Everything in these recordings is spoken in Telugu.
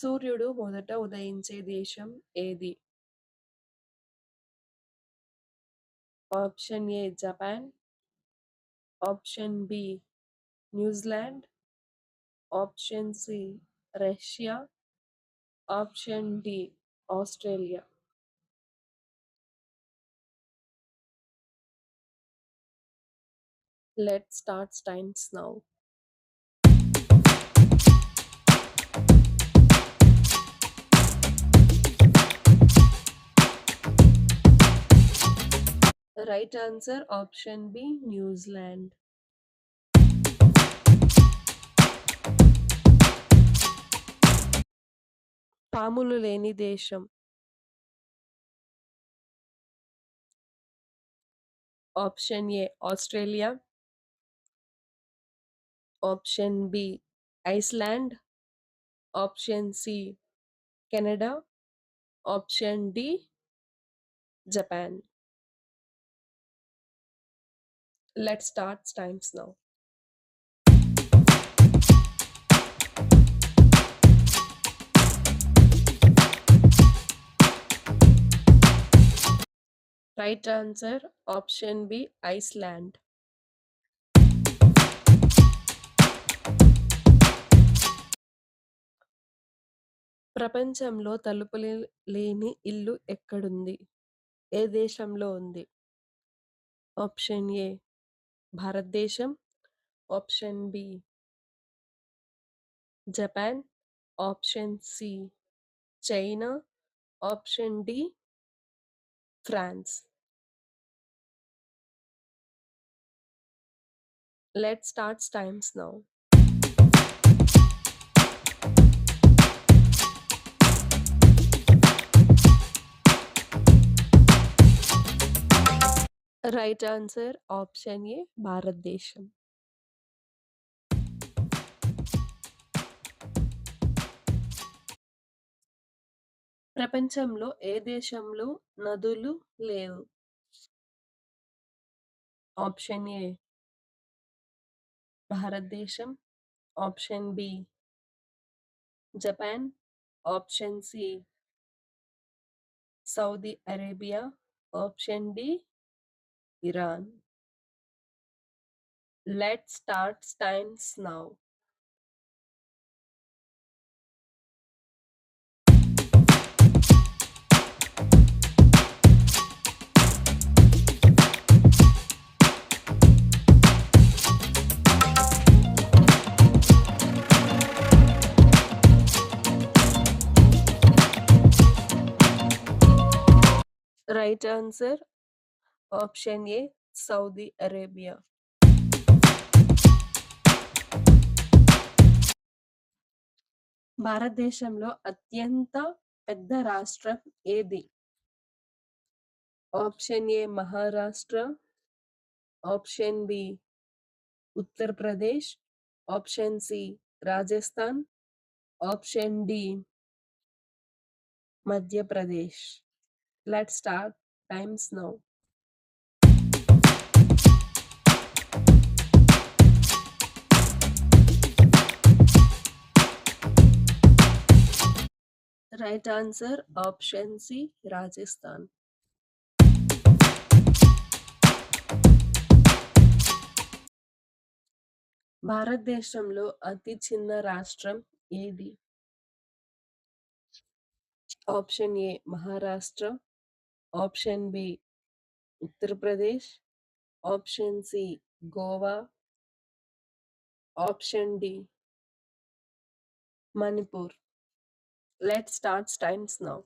సూర్యుడు మొదట ఉదయించే దేశం ఏది? Option A Japan. Option B New Zealand. Option C Russia. Option D Australia. Let's start times now. Right answer option B New Zealand. పాములు లేని దేశం. Option A Australia option B Iceland option C Canada option D Japan Let's start times now. Right answer option B Iceland. ప్రపంచంలో తలుపులు లేని ఇల్లు ఎక్కడుంది? ఏ దేశంలో ఉంది? ఆప్షన్ ఏ భారతదేశం. Option B Japan. Option C China. Option D France. Let's start times now. Right answer option A భారతదేశం. ప్రపంచంలో ఏ దేశంలో నదులు లేవు? ఆప్షన్ ఏ భారతదేశం. Option B Japan. Option C Saudi Arabia. Option D Iran. Let's start times now. Right answer option A Saudi Arabia. భారతదేశంలో అత్యంత పెద్ద రాష్ట్రం ఏది? Option A Maharashtra. Option B Uttar Pradesh. Option C Rajasthan. Option D Madhya Pradesh. Let start times now right answer option C Rajasthan. భారతదేశంలో అతి చిన్న రాష్ట్రం ఏది? Option A Maharashtra. Option B Uttar Pradesh. Option C Goa. Option D Manipur. Let's start times now.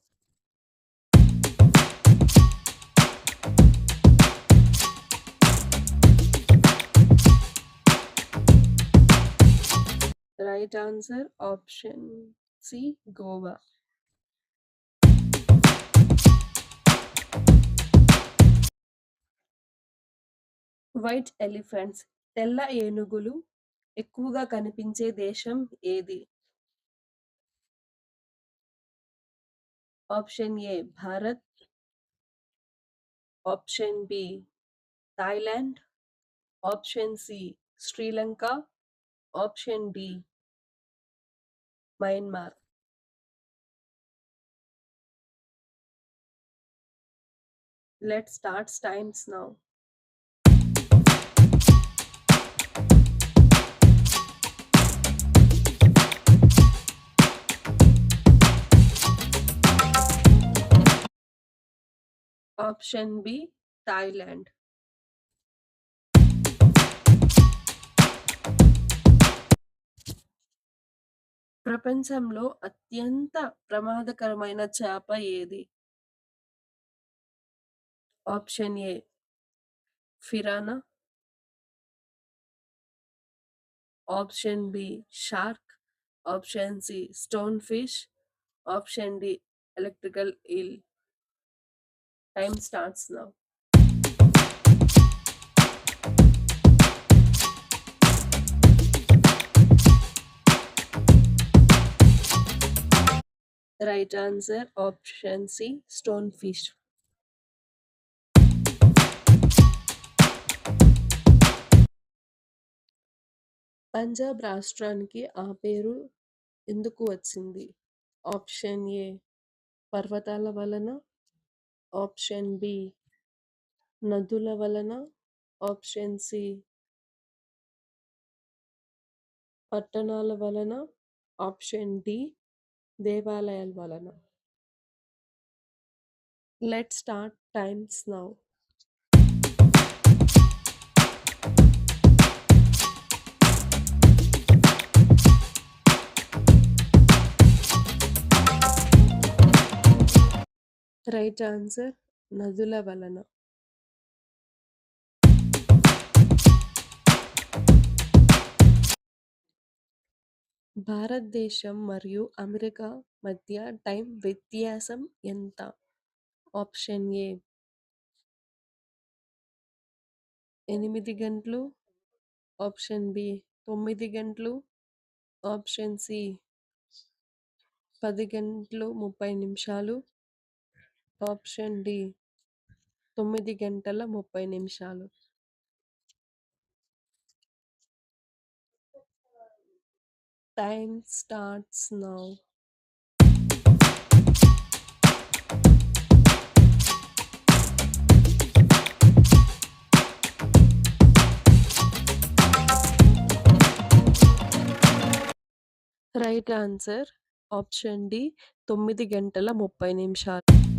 Right answer option C Goa. White elephants తెల్ల ఏనుగులు ఎక్కువగా కనిపించే దేశం ఏది? Option A Bharat option B Thailand option C Sri Lanka option D Myanmar let's start times now. Option B Thailand. ప్రపంచంలో అత్యంత ప్రమాదకరమైన చేప ఏది? Option A piranha. Option B shark. Option C stone fish. Option D electrical eel. Time starts now. Right answer option C stone fish Punjab రాష్ట్రానికి ఆ పేరు ఎందుకు వచ్చింది? ఆప్షన్ ఏ పర్వతాల వలన ఆప్షన్ బి నదుల వలన ఆప్షన్ సి పట్టణాల వలన ఆప్షన్ డి దేవాలయాల వలన. Let start times now. Right answer నదుల వలన. భారతదేశం మరియు అమెరికా మధ్య టైం వ్యత్యాసం ఎంత? Option A. ఎనిమిది గంటలు. ఆప్షన్ బి తొమ్మిది గంటలు. ఆప్షన్ సి పది గంటలు ముప్పై నిమిషాలు. ఆప్షన్ డి తొమ్మిది గంటల ముప్పై నిమిషాలు. Time starts now. Right answer option D తొమ్మిది గంటల ముప్పై నిమిషాలు.